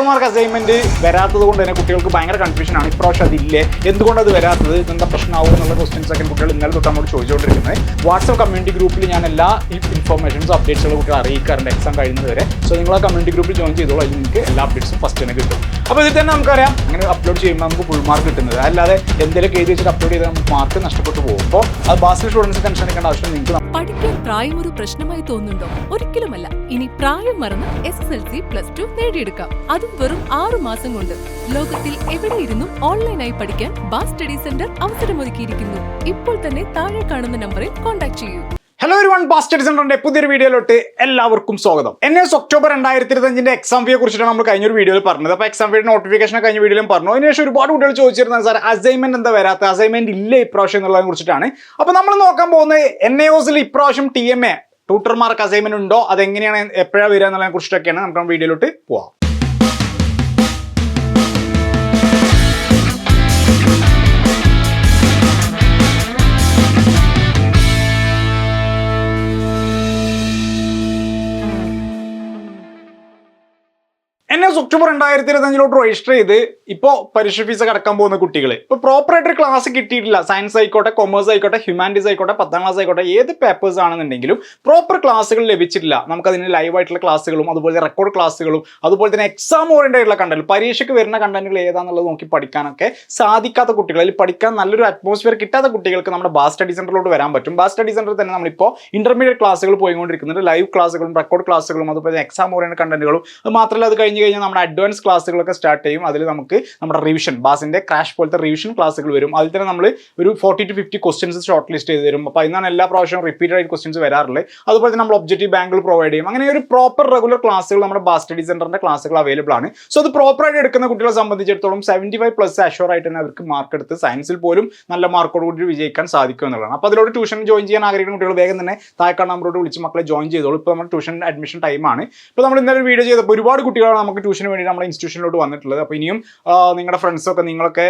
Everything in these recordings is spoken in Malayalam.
മാർക്ക് അസൈൻമെന്റ് വരാത്തത് കൊണ്ട് തന്നെ കുട്ടികൾക്ക് ഭയങ്കര കൺഫ്യൂഷൻ ആണ്. ഇപ്രാവശ്യം അതില്ലേ? എന്തുകൊണ്ട് അത് വരാത്തത്? എന്താ പ്രശ്നമാവും എന്നുള്ള ക്വസ്റ്റ്യൻസ് ഒക്കെ കുട്ടികൾ ഇന്നലെ തൊട്ട് നമ്മൾ ചോദിച്ചുകൊണ്ടിരിക്കുന്നത്. വാട്സ്ആപ്പ് കമ്മ്യൂണിറ്റി ഗ്രൂപ്പിൽ ഞാൻ എല്ലാ ഇൻഫോർമേഷൻസും അപ്ഡേറ്റ്സുകളും കുട്ടികൾ അറിയിക്കാറുണ്ട്. എക്സാം കഴിയുന്നത് വരെ. സോ നിങ്ങൾ ആ കമ്മ്യൂണിറ്റി ഗ്രൂപ്പിൽ ജോയിൻ ചെയ്തോളൂ. അതിൽ നിങ്ങൾക്ക് എല്ലാ അപ്ഡേറ്റ്സും ഫസ്റ്റ് തന്നെ കിട്ടും. അപ്പോൾ ഇതിൽ തന്നെ നമുക്കറിയാം. അങ്ങനെ അപ്ലോഡ് ചെയ്യുമ്പോൾ നമുക്ക് ഫുൾ മാർക്ക് കിട്ടുന്നത്. അല്ലാതെ എന്തെങ്കിലും എഴുതി വെച്ചിട്ട് അപ്ലോഡ് ചെയ്താൽ നമുക്ക് മാർക്ക് നഷ്ടപ്പെട്ടു പോകും. അപ്പോൾ അത് ബാസിൽ സ്റ്റുഡൻസ് ടെൻഷൻ എടുക്കേണ്ട ആവശ്യം നിങ്ങൾക്ക് പ്രായം ഒരു പ്രശ്നമായി തോന്നുന്നുണ്ടോ? ഒരിക്കലുമല്ല. ഇനി പ്രായം മറന്ന് S S L C plus two നേടിയെടുക്കാം. അതും വെറും ആറു മാസം കൊണ്ട്. ലോകത്തിൽ എവിടെ ഇരുന്നും ഓൺലൈനായി പഠിക്കാൻ ബാസ് സ്റ്റഡി സെന്റർ അവസരമൊരുക്കിയിരിക്കുന്നു. ഇപ്പോൾ തന്നെ താഴെ കാണുന്ന നമ്പറിൽ കോൺടാക്ട് ചെയ്യൂ. ഹലോ ഒരു വൺ ബാസ്റ്റഡ് സെന്ററിന്റെ പുതിയൊരു വീഡിയോയിലോട്ട് എല്ലാവർക്കും സ്വാഗതം. എൻ എസ് ഒക്ടോബർ രണ്ടായിരത്തി ഇരുപത്തഞ്ചിന്റെ എക്സാം ഫീയെ കുറിച്ചിട്ടാണ് നമ്മൾ കഴിഞ്ഞൊരു വീഡിയോയിൽ പറഞ്ഞത്. അപ്പോൾ എക്സാം ഫീയുടെ നോട്ടിഫിക്കേഷൻ കഴിഞ്ഞ വീഡിയോയിലും പറഞ്ഞു. അതിനുശേഷം ഒരുപാട് കുട്ടികൾ ചോദിച്ചിരുന്നത് സാർ അസൈൻമെന്റ് എന്താ വരാത്ത അസൈൻമെന്റ് ഇല്ല ഇപ്രാവശ്യം എന്നുള്ളതിനെ കുറിച്ചിട്ടാണ്. അപ്പോൾ നമ്മൾ നോക്കാൻ പോകുന്നത് എൻ എ ഒസിൽ ഇപ്രാവശ്യം ടി എം എ ട്യൂട്ടർമാർക്ക് അസൈൻമെന്റ് ഉണ്ടോ? അതെങ്ങനെയാണ് എപ്പോഴാണ് വരിക എന്നുള്ളതിനെ കുറിച്ചിട്ടൊക്കെയാണ് നമുക്ക് വീഡിയോയിലോട്ട് പോവാം. ഒക്ടോബർ രണ്ടായിരത്തി ഇരുപത്തഞ്ചിലോട്ട് രജിസ്റ്റർ ചെയ്ത് ഇപ്പോൾ പരീക്ഷ ഫീസ് കടക്കാൻ പോകുന്ന കുട്ടികൾ ഇപ്പോൾ പ്രോപ്പർ ആയിട്ട് ക്ലാസ് കിട്ടിയിട്ടില്ല. സയൻസ് ആയിക്കോട്ടെ കൊമേഴ്സ് ആയിക്കോട്ടെ ഹ്യൂമാനിറ്റീസ് ആയിക്കോട്ടെ പത്താം ക്ലാസ് ആയിക്കോട്ടെ ഏത് പേപ്പേഴ്സ് ആണെന്നുണ്ടെങ്കിലും പ്രോപ്പർ ക്ലാസ്സുകൾ ലഭിച്ചിട്ടില്ല. നമുക്കതിന് ലൈവ് ആയിട്ടുള്ള ക്ലാസ്സുകളും അതുപോലെ റെക്കോർഡ് ക്ലാസ്സുകളും അതുപോലെ തന്നെ എക്സാം ഓറിയന്റഡ് ആയിട്ടുള്ള കണ്ടന്റ് പരീക്ഷയ്ക്ക് വരുന്ന കണ്ടന്റുകൾ ഏതാണെന്നുള്ളത് നോക്കി പഠിക്കാനൊക്കെ സാധിക്കാത്ത കുട്ടികൾ അതിൽ പഠിക്കാൻ നല്ലൊരു അറ്റ്മോസ്ഫിയർ കിട്ടാത്ത കുട്ടികൾക്ക് നമ്മുടെ ബാസ് സ്റ്റഡി സെന്ററിലോട്ട് വരാൻ പറ്റും. ബാസ് സ്റ്റഡി സെന്ററിൽ തന്നെ നമ്മളിപ്പോൾ ഇന്റർമീഡിയറ്റ് ക്ലാസ്സുകൾ പോയിക്കൊണ്ടിരിക്കുന്നുണ്ട്. ലൈവ് ക്ലാസ്സുകളും റെക്കോർഡ് ക്ലാസ്സുകളും അതുപോലെ എക്സാം ഓറിയന്റഡ് കണ്ടന്റുകളും അത് മാത്രമല്ല അത് കഴിഞ്ഞ് കഴിഞ്ഞാൽ നമ്മുടെ അഡ്വാൻസ് ക്ലാസ്സുകളൊക്കെ സ്റ്റാർട്ട് ചെയ്യും. അതിൽ നമുക്ക് നമ്മുടെ റിവിഷൻ ബാസിന്റെ ക്രാഷ് പോലത്തെ റിവിഷൻ ക്ലാസ്സുകൾ വരും. അതിൽ തന്നെ നമ്മൾ ഒരു forty two fifty questions short list ചെയ്ത് തരും. അപ്പോൾ അതിനാണ് എല്ലാ പ്രാവശ്യവും റിപ്പീറ്റഡ് ആയിട്ട് ക്വസ്റ്റ്യൻസ് വരാറുള്ളത് അതുപോലെ തന്നെ നമ്മൾ ഒബ്ജക്റ്റീവ് ബാങ്കിൽ പ്രൊവൈഡ് ചെയ്യും. അങ്ങനെ ഒരു പ്രോപ്പർ റെഗുലർ ക്ലാസ്സുകൾ നമ്മുടെ ബാസ് സ്റ്റഡി സെന്ററിന്റെ ക്ലാസ്സുകൾ അവൈലബിൾ ആണ്. സോ അത് പ്രോപ്പർ ആയിട്ട് എടുക്കുന്ന കുട്ടികളെ സംബന്ധിച്ചിടത്തോളം സെവന്റി ഫൈവ് പ്ലസ് അഷ്യൂർ ആയിട്ട് തന്നെ അവർക്ക് മാർക്ക് എടുത്ത് സയൻസിൽ പോലും നല്ല മാർക്കോട് കൂടി വിജയിക്കാൻ സാധിക്കും എന്നുള്ളതാണ്. അപ്പോൾ അതിലോട് ട്യൂഷൻ ജോയിൻ ചെയ്യാൻ ആഗ്രഹിക്കുന്ന കുട്ടികൾ വേഗം തന്നെ താഴെക്കാണ് നമ്പറോട് വിളിച്ച് മക്കളെ ജോയിൻ ചെയ്തോളൂ. ഇപ്പോൾ നമ്മുടെ ട്യൂഷൻ അഡ്മിഷൻ ടൈമാണ് ഇപ്പോൾ നമ്മൾ ഇന്നലെ വീഡിയോ ചെയ്തപ്പോൾ ഒരുപാട് കുട്ടികളാണ് നമുക്ക് ട്യൂഷന് വേണ്ടി നമ്മുടെ ഇൻസ്റ്റിറ്റ്യൂഷനിലോട്ട് വന്നിട്ടുള്ളത്. അപ്പോൾ ഇനിയും നിങ്ങളുടെ ഫ്രണ്ട്സൊക്കെ നിങ്ങളൊക്കെ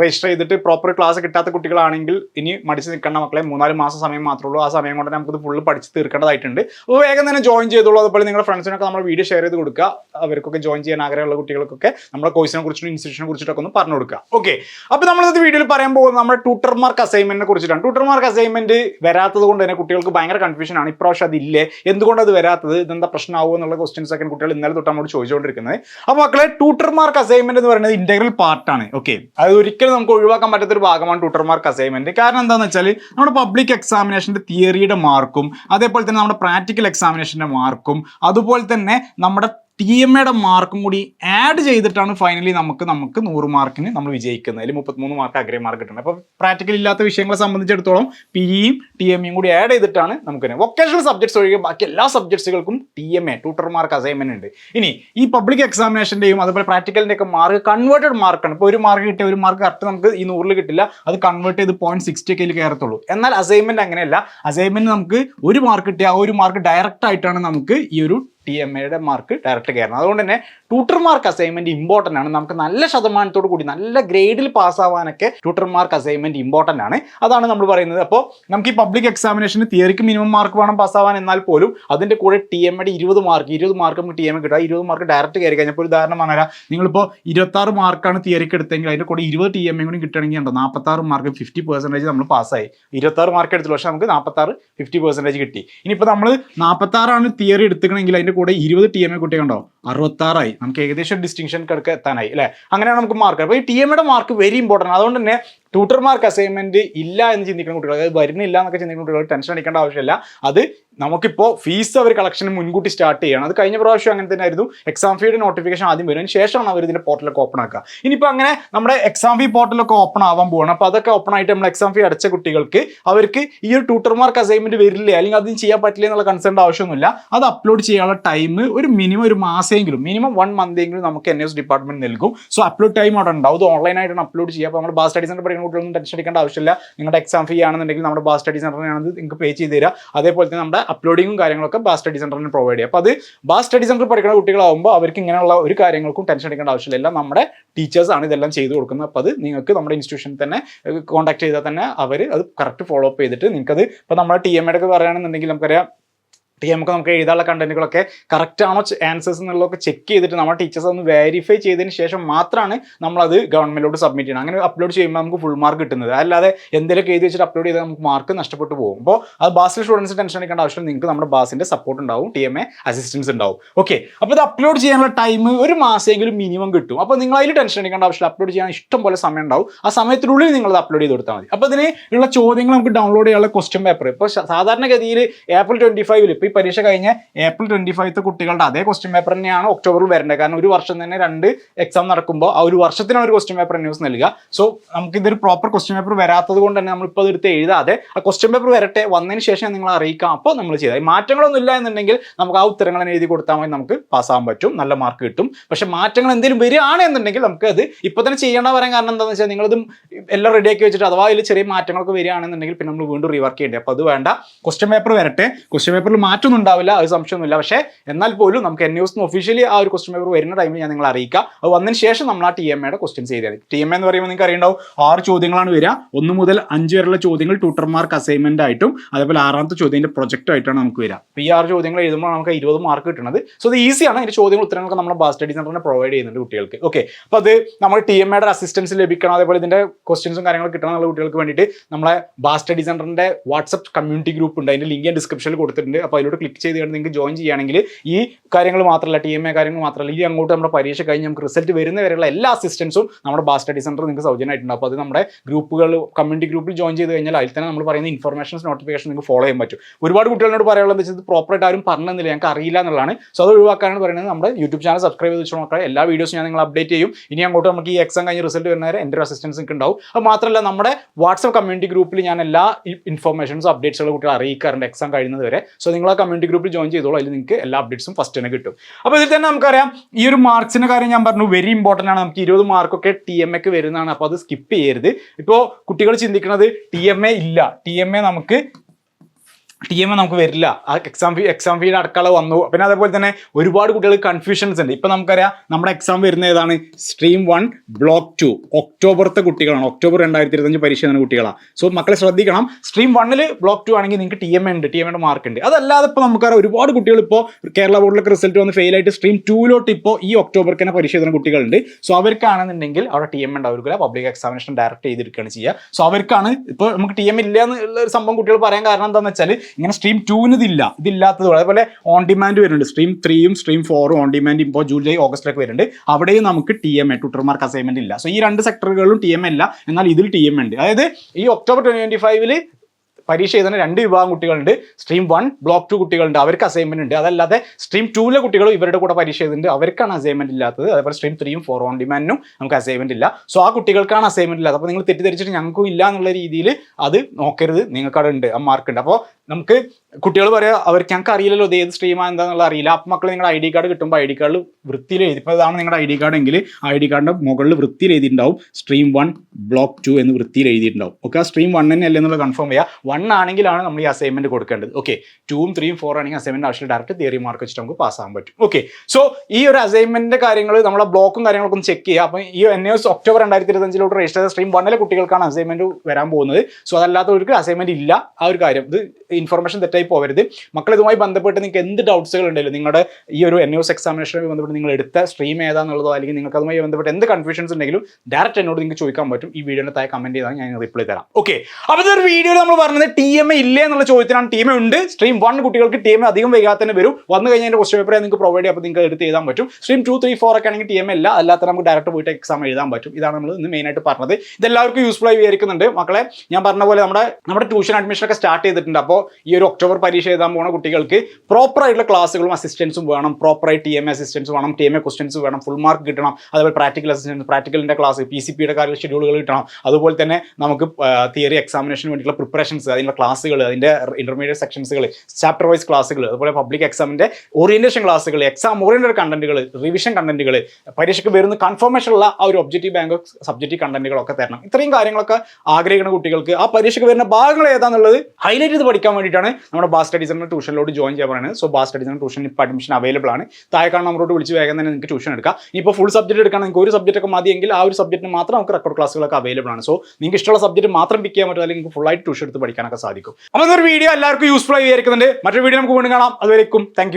രജിസ്റ്റർ ചെയ്തിട്ട് പ്രോപ്പർ ക്ലാസ് കിട്ടാത്ത കുട്ടികളാണെങ്കിൽ ഇനി മടിച്ച് നിൽക്കേണ്ട മക്കളെ. മൂന്നാൽ മാസം സമയം മാത്രമേ ഉള്ളൂ. ആ സമയം കൊണ്ട് നമുക്കിത് ഫുള്ള് പഠിച്ച് തീർക്കേണ്ടതായിട്ടുണ്ട്. അപ്പോൾ വേഗം തന്നെ ജോയിൻ ചെയ്തോളൂ. അതുപോലെ നിങ്ങളുടെ ഫ്രണ്ട്സിനൊക്കെ നമ്മൾ വീഡിയോ ഷെയർ ചെയ്ത് കൊടുക്കുക. അവർക്കൊക്കെ ജോയിൻ ചെയ്യാൻ ആഗ്രഹമുള്ള കുട്ടികൾക്കൊക്കെ നമ്മുടെ കോഴ്സിനെ കുറിച്ചും ഇൻസ്റ്റിറ്റ്യൂഷനെ കുറിച്ചിട്ടൊക്കെ ഒന്ന് പറഞ്ഞു കൊടുക്കുക. ഓക്കെ അപ്പോൾ നമ്മളിത് വീഡിയോയിൽ പറയാൻ പോകുന്നത് നമ്മുടെ ട്യൂട്ടർമാർക്ക് അസൈൻമെന്റിനെ കുറിച്ചിട്ടാണ്. ട്യൂട്ടർമാർക്ക് അസൈൻമെന്റ് വരാത്തത് കൊണ്ട് തന്നെ കുട്ടികൾക്ക് ഭയങ്കര കൺഫ്യൂഷൻ ആണ്. ഇപ്രാവശ്യം അതില്ലേ? എന്തുകൊണ്ട് അത് വരാത്തത്? ഇതെന്താ പ്രശ്നമാവുമോ എന്നുള്ള ക്വസ്റ്റ്യൻസ് ഒക്കെ കുട്ടികൾ ഇന്നലെ തൊട്ട് നമ്മോട് ചോദിച്ചുകൊണ്ടിരിക്കുന്നത് അപ്പോൾ മക്കളെ ട്യൂട്ടർമാർക്ക് അസൈൻമെന്റ് എന്ന് പറയുന്നത് ഇന്റഗ്രൽ പാർട്ടാണ് ഓക്കെ അത് ഒരിക്കലും നമുക്ക് ഒഴിവാക്കാൻ പറ്റാത്ത ഒരു ഭാഗമാണ് ട്യൂട്ടർമാർക്ക് അസൈൻമെന്റ് കാരണം എന്താണെന്ന് വെച്ചാൽ നമ്മുടെ പബ്ലിക് എക്സാമിനേഷന്റെ തിയറിയുടെ മാർക്കും അതേപോലെ തന്നെ നമ്മുടെ പ്രാക്ടിക്കൽ എക്സാമിനേഷന്റെ മാർക്കും അതുപോലെ തന്നെ നമ്മുടെ ടി എം എയുടെ മാർക്കും കൂടി ആഡ് ചെയ്തിട്ടാണ് ഫൈനലി നമുക്ക് നമുക്ക് നൂറ് മാർക്കിന് നമ്മൾ വിജയിക്കുന്നത്. അതിൽ മുപ്പത്തിമൂന്ന് മാർക്ക് അഗ്രേ മാർക്ക് കിട്ടുന്നത് അപ്പോൾ പ്രാക്ടിക്കൽ ഇല്ലാത്ത വിഷയങ്ങളെ സംബന്ധിച്ചിടത്തോളം പി ഇയും ടി എം കൂടി ആഡ് ചെയ്തിട്ടാണ് നമുക്ക് വൊക്കേഷണൽ സബ്ജക്ട്സ് ഒഴികെ ബാക്കി എല്ലാ സബ്ജക്ട്സുകൾക്കും T M A tutor mark assignment ഉണ്ട്. ഇനി ഈ പബ്ലിക് എക്സാമിനേഷന്റെയും അതുപോലെ പ്രാക്ടിക്കലിന്റെ ഒക്കെ മാർക്ക് കൺവേർട്ടഡ് മാർക്കാണ് ഇപ്പോൾ ഒരു മാർക്ക് കിട്ടിയ ഒരു മാർക്ക് കറക്റ്റ് നമുക്ക് ഈ നൂറിൽ കിട്ടില്ല. അത് കൺവേർട്ട് ചെയ്ത് പോയിന്റ് സിക്സ്റ്റി ഒക്കെയിൽ കയറത്തുള്ളൂ. എന്നാൽ അസൈൻമെന്റ് അങ്ങനെയല്ല. അസൈൻമെന്റ് നമുക്ക് ഒരു മാർക്ക് കിട്ടിയ ആ ഒരു മാർക്ക് ഡയറക്റ്റ് ആയിട്ടാണ് നമുക്ക് ഈ ഒരു ടി എം എയുടെ മാർക്ക് ഡയറക്റ്റ് കയറണം അതുകൊണ്ട് തന്നെ ട്യൂട്ടർ മാർക്ക് അസൈൻമെന്റ് ഇമ്പോർട്ടന്റ് ആണ്. നമുക്ക് നല്ല ശതമാനത്തോട് കൂടി നല്ല ഗ്രേഡിൽ പാസ്സാവാനൊക്കെ ട്യൂട്ടർ മാർക്ക് അസൈൻമെന്റ് ഇമ്പോർട്ടന്റ് ആണ്. അതാണ് നമ്മൾ പറയുന്നത്. അപ്പോൾ നമുക്ക് ഈ പബ്ലിക് എക്സാമിനേഷന് തിയറിക്ക് മിനിമം മാർക്ക് വേണം പാസ്സാവാൻ എന്നാൽ പോലും അതിന്റെ കൂടെ ടി എം എയുടെ ഇരുപത് മാർക്ക് ഇരുപത് മാർക്ക് നമുക്ക് ടി എം എ കിട്ടുക ഇരുപത് മാർക്ക് ഡയറക്റ്റ് കയറി കഴിഞ്ഞപ്പോൾ ഉദാഹരണം പറഞ്ഞാൽ നിങ്ങളിപ്പോൾ ഇരുപത്താറ് മാർക്കാണ് തിയറിക്ക് എടുത്തെങ്കിൽ അതിന്റെ കൂടെ ഇരുപത് ടി എം എ കൂടി കിട്ടണമെങ്കിൽ ഉണ്ടോ? നാൽപ്പത്താറ് മാർക്ക് ഫിഫ്റ്റി പെർസെന്റേജ് നമ്മൾ പാസ്സായി ഇരുപത്താറ് മാർക്ക് എടുത്തുള്ളൂ പക്ഷേ നമുക്ക് നാൽപ്പത്താറ് ഫിഫ്റ്റി പെർസെന്റേജ് കിട്ടി. ഇനിയിപ്പോൾ നമ്മൾ നാൽപ്പത്താറാണ് തിയറി എടുത്തുകണമെങ്കിൽ അതിന്റെ കൂടെ ഇരുപത് ടി എം എ കുട്ടിയുണ്ടോ അറുപത്താറായി. നമുക്ക് ഏകദേശം ഡിസ്റ്റിങ്ഷൻ കിടക്ക് എത്താനായി അല്ലേ? അങ്ങനെയാണ് നമുക്ക് മാർക്ക് അപ്പോൾ ഈ ടി എമ്മയുടെ മാർക്ക് വെരി ഇമ്പോർട്ടന്റ് അതുകൊണ്ട് തന്നെ ട്യൂട്ടർ മാർക്ക് അസൈൻമെന്റ് ഇല്ല എന്ന് ചിന്തിക്കുന്ന കുട്ടികൾ അതായത് വരുന്നില്ല എന്നൊക്കെ ചിന്തിക്കുന്ന കുട്ടികൾ ടെൻഷൻ അടിക്കേണ്ട ആവശ്യമില്ല. അത് നമുക്കിപ്പോൾ ഫീസ് അവർ കളക്ഷൻ മുൻകൂട്ടി സ്റ്റാർട്ട് ചെയ്യണം. അത് കഴിഞ്ഞ പ്രാവശ്യം അങ്ങനെ തന്നെ ആയിരുന്നു എക്സാം ഫീയുടെ നോട്ടിഫിക്കേഷൻ ആദ്യം വരും. ശേഷമാണ് അവർ ഇതിന്റെ പോർട്ടലൊക്കെ ഓപ്പൺ ആക്കുക. ഇനിയിപ്പോൾ അങ്ങനെ നമ്മുടെ എക്സാം ഫീ പോർട്ടലൊക്കെ ഓപ്പൺ ആവാൻ പോകണം അപ്പോൾ അതൊക്കെ ഓപ്പൺ ആയിട്ട് നമ്മൾ എക്സാം ഫീ അടച്ച കുട്ടികൾക്ക് അവർക്ക് ഈ ഒരു ട്യൂട്ടർ മാർക്ക് അസൈൻമെന്റ് വരില്ലേ? അല്ലെങ്കിൽ അതും ചെയ്യാൻ പറ്റില്ല എന്നുള്ള കൺസേൺ ആവശ്യമൊന്നുമില്ല. അത് അപ്ലോഡ് ചെയ്യാനുള്ള ടൈം ഒരു മിനിമം ഒരു മാസമെങ്കിലും മിനിമം വൺ മന്ത് എങ്കിലും നമുക്ക് എൻ എസ് ഡിപ്പാർട്ട്മെന്റ് നൽകും. സോ അപ്ലോഡ് ടൈം അവിടെ ഉണ്ടാവും. അത് ഓൺലൈനായിട്ടാണ് അപ്ലോഡ് ചെയ്യുക. അപ്പോൾ നമ്മൾ ബാസ് സ്റ്റഡി സെന്റർ പഠിക്കുന്ന കുട്ടികളൊന്നും ടെൻഷൻ അടിക്കേണ്ട ആവശ്യമില്ല. നിങ്ങളുടെ എക്സാം ഫീ ആണെന്നുണ്ടെങ്കിൽ നമ്മുടെ ബാസ് സ്റ്റഡി സെന്ററിനാണ് നിങ്ങൾക്ക് പേ ചെയ്ത് തരിക അതേപോലെ തന്നെ നമ്മുടെ അപ്ലോഡിങ്ങും കാര്യങ്ങളൊക്കെ ബാസ് സ്റ്റഡി സെന്ററിന് പ്രൊവൈഡ് ചെയ്യുക. അപ്പോൾ അത് ബാസ് സ്റ്റഡി സെന്റർ പഠിക്കുന്ന കുട്ടികളാകുമ്പോൾ അവർക്ക് ഇങ്ങനെയുള്ള ഒരു കാര്യങ്ങൾക്കും ടെൻഷൻ അടിക്കേണ്ട ആവശ്യമില്ല. എല്ലാം നമ്മുടെ ടീച്ചേഴ്സ് ആണ് ഇതെല്ലാം ചെയ്തു കൊടുക്കുന്നത്. അപ്പോൾ അത് നിങ്ങൾക്ക് നമ്മുടെ ഇൻസ്റ്റിറ്റ്യൂഷൻ തന്നെ കോൺടാക്ട് ചെയ്താൽ തന്നെ അവർ അത് കറക്റ്റ് ഫോളോ അപ്പ് ചെയ്തിട്ട് നിങ്ങൾക്കത് ഇപ്പോൾ നമ്മുടെ ടി എം ഒക്കെ പറയുകയാണെന്നുണ്ടെങ്കിൽ നമുക്കറിയാം ടി എം നമുക്ക് എഴുതാനുള്ള കണ്ടന്റുകളൊക്കെ കറക്റ്റ് ആണോ ആൻസേഴ്സ് എന്നുള്ളതൊക്കെ ചെക്ക് ചെയ്തിട്ട് നമ്മുടെ ടീച്ചേഴ്സ് ഒന്ന് വെരിഫൈ ചെയ്തതിന് ശേഷം മാത്രമാണ് നമ്മളത് ഗവൺമെന്റിലോട് സബ്മിറ്റ് ചെയ്യണം അങ്ങനെ അപ്ലോഡ് ചെയ്യുമ്പോൾ നമുക്ക് ഫുൾ മാർക്ക് കിട്ടുന്നത്. അല്ലാതെ എന്തെങ്കിലും എഴുതി വെച്ചിട്ട് അപ്ലോഡ് ചെയ്താൽ നമുക്ക് മാർക്ക് നഷ്ടപ്പെട്ടു പോകും. അപ്പോൾ അത് ബാസിലെ സ്റ്റുഡൻസ് ടെൻഷൻ അടിക്കേണ്ട ആവശ്യം നിങ്ങൾക്ക് നമ്മുടെ ബാസിന്റെ സപ്പോർട്ട് ഉണ്ടാവും ടി എം എ അസിസ്റ്റൻസ് ഉണ്ടാവും. ഓക്കെ അപ്പോൾ ഇത് അപ്ലോഡ് ചെയ്യാനുള്ള ടൈം ഒരു മാസമെങ്കിലും മിനിമം കിട്ടും. അപ്പോൾ നിങ്ങൾ അതിൽ ടെൻഷൻ അടിക്കേണ്ട ആവശ്യമില്ല. അപ്ലോഡ് ചെയ്യാൻ ഇഷ്ടം പോലെ സമയം ഉണ്ടാവും. ആ സമയത്തിനുള്ളിൽ നിങ്ങൾ അത് അപ്ലോഡ് ചെയ്ത് കൊടുത്താൽ മതി. അപ്പോൾ അതിനുള്ള ചോദ്യങ്ങൾ നമുക്ക് ഡൗൺലോഡ് ചെയ്യാനുള്ള ക്വസ്റ്റ്യൻ പേപ്പർ ഇപ്പോൾ സാധാരണഗതിയിൽ ഏപ്രിൽ ട്വന്റി ഫൈവിൽ ഇപ്പോൾ ഈ പരീക്ഷ കഴിഞ്ഞ ഏപ്രിൽ ട്വന്റി ഫൈവ് കുട്ടികളുടെ അതേ ക്വസ്റ്റ്യൻ പേപ്പർ തന്നെയാണ് ഒക്ടോബറിൽ വരേണ്ടത്. കാരണം ഒരു വർഷം തന്നെ രണ്ട് എക്സാം നടക്കുമ്പോൾ ആ ഒരു വർഷത്തിനാണ് ഒരു ക്വസ്റ്റ്യൻ പേപ്പർ ന്യൂസ് നൽകുക. സോ നമുക്ക് ഇതൊരു പ്രോപ്പർ ക്വസ്റ്റ്യൻ പേപ്പർ വരാത്തത് കൊണ്ട് തന്നെ നമ്മളിപ്പോൾ അത് എടുത്ത് എഴുതാതെ ആ ക്വസ്റ്റ്യൻ പേപ്പർ വരട്ടെ വന്നതിന് ശേഷം നിങ്ങൾ അറിയിക്കാം. അപ്പോൾ നമ്മൾ ചെയ്താൽ മാറ്റങ്ങളൊന്നും ഇല്ല എന്നുണ്ടെങ്കിൽ നമുക്ക് ആ ഉത്തരങ്ങൾ എഴുതി കൊടുത്താൽ മതി. നമുക്ക് പാസ്സാകാൻ പറ്റും. നല്ല മാർക്ക് കിട്ടും. പക്ഷേ മാറ്റങ്ങൾ എന്തെങ്കിലും വരികയാണ് എന്നുണ്ടെങ്കിൽ നമുക്ക് അത് ഇപ്പോൾ തന്നെ ചെയ്യേണ്ട വരാൻ കാരണം എന്താണെന്ന് വെച്ചാൽ നിങ്ങളത് എല്ലാം റെഡിയാക്കി വെച്ചിട്ട് അഥവാ അതിൽ ചെറിയ മാറ്റങ്ങളൊക്കെ വരികയാണെന്നുണ്ടെങ്കിൽ പിന്നെ നമ്മൾ വീണ്ടും റീവർക്ക് ചെയ്യേണ്ടത് അപ്പോൾ അത് വേണ്ട. ക്വസ്റ്റ്യൻ പേപ്പർ വരട്ടെ. ക്വസ്റ്റ്യൻ പേപ്പറിൽ മാറ്റമൊന്നും ഉണ്ടാവില്ല അത് സംശയമൊന്നുമില്ല. പക്ഷേ എന്നാൽ പോലും നമുക്ക് എൻ ന്യൂസ് ഒഫീഷ്യലി ആ ഒരു ക്വസ്റ്റ്യൻ പേപ്പർ വരുന്ന ടൈമിൽ ഞാൻ നിങ്ങൾ അറിയിക്കുക അത് വന്നതിന് ശേഷം നമ്മൾ ആ ടി എം എയുടെ ക്വസ്റ്റ്യൻസ് ചെയ്താൽ ടി എം എന്ന് പറയുമ്പോൾ നിങ്ങൾക്ക് അറിയുണ്ടാവും ആറ് ചോദ്യങ്ങളാണ് വരിക. ഒന്ന് മുതൽ അഞ്ച് വരെയുള്ള ചോദ്യങ്ങൾ ട്യൂട്ടർമാർക്ക് അസൈൻമെന്റ് ആയിട്ടും അതേപോലെ ആറാമത്തെ ചോദ്യത്തിന്റെ പ്രൊജക്റ്റ് ആയിട്ടാണ് നമുക്ക് വരിക. അപ്പോൾ ഈ ആറ് ചോദ്യങ്ങൾ എഴുതുമ്പോൾ നമുക്ക് ഇരുപത് മാർക്ക് കിട്ടുന്നത് സോ ഇത് ഈസിയാണ് അതിന്റെ ചോദ്യങ്ങൾ ഉത്തരങ്ങളൊക്കെ നമ്മുടെ ബാസ് സ്റ്റഡി സെന്ററിനെ പ്രൊവൈഡ് ചെയ്യുന്നുണ്ട് കുട്ടികൾക്ക്. ഓക്കെ അപ്പോൾ അത് നമ്മൾ ടി എം എയുടെ അസിസ്റ്റൻസ് ലഭിക്കണം അതേപോലെ ഇതിന്റെ ക്വസ്റ്റ്യൻസും കാര്യങ്ങളും കിട്ടണം എന്നുള്ള കുട്ടികൾക്ക് വേണ്ടിയിട്ട് നമ്മളെ ബാസ് സ്റ്റഡി സെന്ററിന്റെ വാട്സ്ആപ്പ് കമ്മ്യൂണിറ്റി ഗ്രൂപ്പ് ഉണ്ട്. അതിന്റെ ലിങ്ക് ഞാൻ ഡിസ്ക്രിപ്ഷനിൽ കൊടുത്തിട്ടുണ്ട്. അപ്പോൾ അതിലോട്ട് ക്ലിക്ക് ചെയ്ത് കഴിഞ്ഞാൽ നിങ്ങൾക്ക് ജോയിൻ ചെയ്യുകയാണെങ്കിൽ ഈ കാര്യങ്ങൾ മാത്രമല്ല ടി എം എ കാര്യങ്ങൾ മാത്രമല്ല ഈ അങ്ങോട്ട് നമ്മുടെ പരീക്ഷ കഴിഞ്ഞ് നമുക്ക് റിസൾട്ട് വരുന്നവരെയുള്ള എല്ലാ അസിസ്റ്റൻസും നമ്മുടെ ബാസ് സ്റ്റഡി സെന്റർ നിങ്ങൾക്ക് സൗജന്യമായിട്ടുണ്ട്. അപ്പോൾ അത് നമ്മുടെ ഗ്രൂപ്പുകൾ കമ്മ്യൂണിറ്റി ഗ്രൂപ്പിൽ ജോയിൻ ചെയ്ത് കഴിഞ്ഞാൽ അതിൽ തന്നെ നമ്മൾ പറയുന്ന ഇൻഫർമേഷൻസ് നോട്ടിഫിക്കേഷൻ നിങ്ങൾക്ക് ഫോളോ ചെയ്യാൻ പറ്റും. ഒരുപാട് കുട്ടികളോട് പറയാനുള്ളത് വെച്ചാൽ പ്രോപ്പറായിട്ട് ആരും പറഞ്ഞെന്നില്ല ഞങ്ങൾക്ക് അറിയില്ല എന്നുള്ളതാണ്. സോ അത് ഒഴിവാക്കാനാണ് പറയുന്നത്. നമ്മുടെ യൂട്യൂബ് ചാനൽ സബ്സ്ക്രൈബ് ചെയ്ത് നോക്കാം എല്ലാ വീഡിയോസും ഞാൻ നിങ്ങൾ അപ്ഡേറ്റ് ചെയ്യും. ഇനി അങ്ങോട്ട് നമുക്ക് ഈ എക്സാം കഴിഞ്ഞ് റിസൾട്ട് വരുന്നവരെ എന്റെ ഒരു അസിസ്റ്റൻസ് നിങ്ങൾക്ക് ഉണ്ടാവും. അത് മാത്രമല്ല നമ്മുടെ വാട്സ്ആപ്പ് കമ്മ്യൂണിറ്റി ഗ്രൂപ്പിൽ ഞാൻ എല്ലാ ഇൻഫർമേഷൻസും അപ്ഡേറ്റ്സുകളും കുട്ടികൾ അറിയിക്കാറുണ്ട് എക്സാം കഴിയുന്നത് വരെ. സോ നിങ്ങൾ ആ കമ്മ്യൂണിറ്റി ഗ്രൂപ്പിൽ ജോയിൻ ചെയ്തോളൂ. അതിൽ നിങ്ങൾക്ക് എല്ലാ അപ്ഡേറ്റ്സും ഫസ്റ്റ് തന്നെ കിട്ടും. അപ്പോൾ ഇതിൽ തന്നെ നമുക്കറിയാം ഈ ഒരു മാർക്സിന്റെ കാര്യം ഞാൻ പറഞ്ഞു വെരി ഇമ്പോർട്ടന്റ് ആണ്. നമുക്ക് ഇരുപത് മാർക്കൊക്കെ ടി എം എക്ക് വരുന്നതാണ്. അപ്പോൾ അത് സ്കിപ്പ് ചെയ്യരുത്. ഇപ്പോൾ കുട്ടികൾ ചിന്തിക്കുന്നത് ടി എം എ ഇല്ല. ടി എം എ നമുക്ക് ടി എം നമുക്ക് വരില്ല. ആ എക്സാം ഫീ എക്സാം ഫീ അടക്കള വന്നു. പിന്നെ അതേപോലെ തന്നെ ഒരുപാട് കുട്ടികൾ കൺഫ്യൂഷൻസ് ഉണ്ട്. ഇപ്പം നമുക്കറിയാം നമ്മുടെ എക്സാം വരുന്ന ഏതാണ്? സ്ട്രീം വൺ ബ്ലോക്ക് ടു ഒക്ടോബറത്തെ കുട്ടികളാണ്. ഒക്ടോബർ രണ്ടായിരത്തി ഇരുപത്തഞ്ച് പരീക്ഷ എന്ന കുട്ടികളാണ്. സോ മക്കളെ ശ്രദ്ധിക്കണം. സ്ട്രീം വണ്ണിൽ ബ്ലോക്ക് ടു ആണെങ്കിൽ നിങ്ങൾക്ക് ടി എം ഉണ്ട്. ടി എമ്മയുടെ മാർക്ക് ഉണ്ട്. അതല്ലാതെ ഇപ്പോൾ നമുക്കറിയാം ഒരുപാട് കുട്ടികൾ ഇപ്പോൾ കേരള ബോർഡിലൊക്കെ റിസൾട്ട് വന്ന് ഫെയിൽ ആയിട്ട് സ്ട്രീം ടൂലോട്ട് ഇപ്പോൾ ഈ ഒക്ടോബർക്ക് തന്നെ പരീക്ഷ കുട്ടികളുണ്ട്. സോ അവർക്കാണെന്നുണ്ടെങ്കിൽ അവിടെ ടി എം ഉണ്ടാവില്ല പബ്ലിക് എക്സാമിനേഷൻ ഡയറക്റ്റ് ചെയ്തെടുക്കുകയാണ് ചെയ്യുക. സോ അവർക്കാണ് ഇപ്പോൾ നമുക്ക് ടി എം ഇല്ല എന്നുള്ള ഒരു സംഭവം കുട്ടികൾ പറയാൻ കാരണം എന്താണെന്ന് വെച്ചാൽ ഇങ്ങനെ സ്ട്രീം ടൂവിന് ഇതില്ല ഇതില്ലാത്തത് അതേപോലെ ഓൺ ഡിമാൻഡ് വരുന്നുണ്ട്. സ്ട്രീം ത്രീയും സ്ട്രീം ഫോറും ഓൺ ഡിമാൻഡ് ഇപ്പോൾ ജൂലൈ ഓഗസ്റ്റിലൊക്കെ വരുന്നുണ്ട്. അവിടെയും നമുക്ക് ടി എം എ ട്യൂട്ടർമാർക്ക് അസൈൻമെന്റ് ഇല്ല. സോ ഈ രണ്ട് സെക്ടറുകളിലും ടി എം ഇല്ല. എന്നാൽ ഇതിൽ ടി എം ഉണ്ട്. അതായത് ഈ ഒക്ടോബർ ട്വന്റി ഫൈവിൽ പരീക്ഷ എഴുതുന്ന രണ്ട് വിഭാഗം കുട്ടികളുണ്ട്. സ്ട്രീം വൺ ബ്ലോക്ക് ടു കുട്ടികളുണ്ട്. അവർക്ക് അസൈൻമെന്റ് ഉണ്ട്. അതല്ലാതെ സ്ട്രീം ടൂവിലെ കുട്ടികളും ഇവരുടെ കൂടെ പരീക്ഷ എഴുതുന്നുണ്ട്. അവർക്കാണ് അസൈൻമെന്റ് ഇല്ലാത്തത്. അതേപോലെ സ്ട്രീം ത്രീയും ഫോർ ഓൺ ഡിമാൻഡിനും നമുക്ക് അസൈൻമെന്റ് ഇല്ല. സോ ആ കുട്ടികൾക്കാണ് അസൈൻമെന്റ് ഇല്ലാത്തത്. അപ്പോൾ നിങ്ങൾ തെറ്റിദ്ധരിച്ചിട്ട് ഞങ്ങൾക്കും ഇല്ല എന്നുള്ള രീതിയിൽ അത് നോക്കരുത്. നിങ്ങൾക്ക് അവിടെ ഉണ്ട്. ആ മാർക്ക് ഉണ്ട്. അപ്പോൾ നമുക്ക് കുട്ടികൾ പറയാം അവർക്ക് ഞങ്ങൾക്ക് അറിയില്ലല്ലോ ഇത് ഏത് സ്ട്രീമാണ് എന്താണെന്നുള്ള അറിയില്ല. അപ്പം മക്കൾ നിങ്ങളുടെ ഐ ഡി കാർഡ് കിട്ടുമ്പോൾ ഐ ഡി കാർഡിൽ വൃത്തിയിൽ എഴുതി ഇപ്പോൾ ഇതാണ് നിങ്ങളുടെ ഐ ഡി കാർഡ് എങ്കിൽ ഐ ഡി കാർഡിന്റെ മുകളിൽ വൃത്തിയിൽ എഴുതിയിട്ടുണ്ടാവും. സ്ട്രീം വൺ ബ്ലോക്ക് ടു എന്ന് വൃത്തിയിൽ എഴുതിയിട്ടുണ്ടാവും. ഓക്കെ ആ സ്ട്രീം വൺ തന്നെ അല്ലേ എന്നുള്ളത് കൺഫേം ചെയ്യുക ആണെങ്കിലാണ് നമ്മൾ ഈ അസൈൻമെന്റ് കൊടുക്കേണ്ടത്. ഓക്കെ ടൂവും ത്രീയും ഫോർ ആണെങ്കിൽ അസൈൻമെന്റ് ആവശ്യം ഡയറക്റ്റ് തിയറി മാർക്ക് വെച്ചിട്ട് നമുക്ക് പാസ്സാകാൻ പറ്റും. ഓക്കെ സോ ഈ ഒരു അസൈൻമെന്റിന്റെ കാര്യങ്ങൾ നമ്മളെ ബ്ലോക്കും കാര്യങ്ങളൊക്കെ ഒന്ന് ചെക്ക് ചെയ്യുക. അപ്പം ഈ എൻ എസ് ഒക്ടോബർ രണ്ടായിരത്തി ഇരുപത്തഞ്ചിലോട്ട് രജിസ്റ്റർ ചെയ്ത സ്ട്രീം വണ്ണിലെ കുട്ടികൾക്കാണ് അസൈൻമെന്റ് വരാൻ പോകുന്നത്. സോ അതല്ലാത്തവർക്ക് അസൈൻമെന്റ് ഇല്ല. ആ ഒരു കാര്യം. ഇത് ഇൻഫർമേഷൻ തെറ്റായി പോകരുത് മക്കൾ ഇതുമായി ബന്ധപ്പെട്ട് നിങ്ങൾക്ക് എന്ത് ഡൗട്ട്സുകൾ ഉണ്ടെങ്കിലും നിങ്ങളുടെ ഈ ഒരു എൻ എസ് എക്സാമിനേഷനുമായി ബന്ധപ്പെട്ട് നിങ്ങൾ എടുത്ത സ്ട്രീം ഏതാണെന്നുള്ളതോ അല്ലെങ്കിൽ നിങ്ങൾക്ക് അതുമായി ബന്ധപ്പെട്ട് എന്ത് കൺഫ്യൂഷൻസ് ഉണ്ടെങ്കിലും ഡയറക്റ്റ് എന്നോട് നിങ്ങൾക്ക് ചോദിക്കാൻ പറ്റും. ഈ വീഡിയോയുടെ താഴെ കമന്റ് ചെയ്താൽ ഞാൻ റിപ്ലൈ തരാം. ഓക്കെ അപ്പോൾ ഇതൊരു വീഡിയോ നമ്മൾ പറഞ്ഞത് ടി എം എ ഇല്ലേ എന്നുള്ള ചോദ്യത്തിനാണ് ടി എം എ ഉണ്ട്. സ്ട്രീം വൺ കുട്ടികൾക്ക് ടി എം എ അധികം വൈകാതെ തന്നെ വരും. വന്നു കഴിഞ്ഞാൽ അതിന്റെ ക്വസ്റ്റ്യൻ പേപ്പർ നിങ്ങൾക്ക് പ്രൊവൈഡ് ചെയ്യാം. അപ്പോൾ നിങ്ങൾക്ക് എടുത്ത് എഴുതാൻ പറ്റും. സ്ട്രീം ടു ത്രീ ഫോർ ഒക്കെ ആണെങ്കിൽ ടി എം എ അല്ല. അല്ലാത്ത നമുക്ക് ഡയറക്റ്റ് പോയിട്ട് എക്സാം എഴുതാൻ പറ്റും. ഇതാണ് നമ്മൾ ഇന്ന് മെയിൻ ആയിട്ട് പറഞ്ഞത്. ഇതെല്ലാവർക്കും യൂസ്ഫുൾ ആയി വിചാരിക്കുന്നുണ്ട്. മക്കളെ ഞാൻ പറഞ്ഞ പോലെ നമ്മുടെ നമ്മുടെ ട്യൂഷൻ അഡ്മിഷൻ ഒക്കെ സ്റ്റാർട്ട് ചെയ്തിട്ടുണ്ട്. അപ്പോൾ ഈ ഒരു ഒക്ടോബർ പരീക്ഷ എഴുതാൻ പോകുന്ന കുട്ടികൾക്ക് പ്രോപ്പർ ആയിട്ടുള്ള ക്ലാസ്സുകളും അസിസ്റ്റൻസും വേണം. പ്രോപ്പറായി ടി എം എ അസിസ്റ്റൻസ് വേണം. ടി എം എ ക്വസ്റ്റൻസ് വേണം. ഫുൾ മാർക്ക് കിട്ടണം. അതുപോലെ പ്രാക്ടിക്കൽ അസിസ്റ്റൻസ് പ്രാക്ടിക്കലിന്റെ ക്ലാസ് പി സി പിയുടെ കാര്യ ഷെഡ്യൂളുകൾ കിട്ടണം. അതുപോലെ തന്നെ നമുക്ക് തിയറി എക്സാമിനേഷന് വേണ്ടിയിട്ടുള്ള പ്രിപ്പറേഷൻസ് അതിന്റെ ക്ലാസ്സുകൾ അതിന്റെ ഇന്റർമീഡിയറ്റ് സെക്ഷൻസുകൾ ചാപ്റ്റർ വൈസ് ക്ലാസ്സുകൾ അതുപോലെ പബ്ലിക് എക്സാമിന്റെ ഓറിയന്റേഷൻ ക്ലാസ്സുകൾ എക്സാം ഓറിയന്റഡ് കണ്ടന്റുകൾ റിവിഷൻ കണ്ടന്റുകൾ പരീക്ഷയ്ക്ക് വരുന്ന കൺഫർമേഷൻ ഉള്ള ആ ഒരു ഒബ്ജക്റ്റീവ് ബാങ്ക് സബ്ജക്റ്റീവ് കണ്ടന്റുകളൊക്കെ തരണം. ഇത്രയും കാര്യങ്ങളൊക്കെ ആഗ്രഹിക്കുന്ന കുട്ടികൾക്ക് ആ പരീക്ഷയ്ക്ക് വരുന്ന ഭാഗങ്ങൾ ഏതാണെന്നുള്ളത് ഹൈലൈറ്റ് ചെയ്ത് പഠിക്കാൻ വേണ്ടിയിട്ടാണ് നമ്മുടെ ബാസ് സ്റ്റഡീസിന്റെ ട്യൂഷനിലോട്ട് ജോയിൻ ചെയ്യാൻ പറയുന്നത്. സോ ബാസ് സ്റ്റഡീസിന്റെ ട്യൂഷൻ ഇപ്പോൾ അഡ്മിഷൻ അവൈലബിൾ ആണ്. താഴെക്കാണ് നമ്മളോട് വിളിച്ച് വേഗം തന്നെ നിങ്ങൾക്ക് ട്യൂഷൻ എടുക്കാം. ഇപ്പോൾ ഫുൾ സബ്ജക്റ്റ് എടുക്കാൻ നിങ്ങൾക്ക് ഒരു സബ്ജക്റ്റ് ഒക്കെ മതിയെങ്കിൽ ആ ഒരു സബ്ജക്റ്റിന് മാത്രം നമുക്ക് റെക്കോർഡ് ക്ലാസ്സുകളൊക്കെ അവൈലബിൾ ആണ്. സോ നിങ്ങൾക്ക് ഇഷ്ടമുള്ള സബ്ജക്റ്റ് മാത്രം പിക്ക് ചെയ്യാൻ പറ്റും അല്ലെങ്കിൽ നിങ്ങൾക്ക് ഫുൾ ആയിട്ട് ട്യൂഷൻ എടുത്ത് പഠിക്കാൻ പഠിക്കാനൊക്കെ സാധിക്കും. അപ്പോൾ ഇതൊരു വീഡിയോ എല്ലാവർക്കും യൂസ്ഫുൾ ആയി വിചാരിക്കുന്നുണ്ട്. മറ്റൊരു വീഡിയോ നമുക്ക് വീണ്ടും കാണാം. അതുവരേക്കും താങ്ക്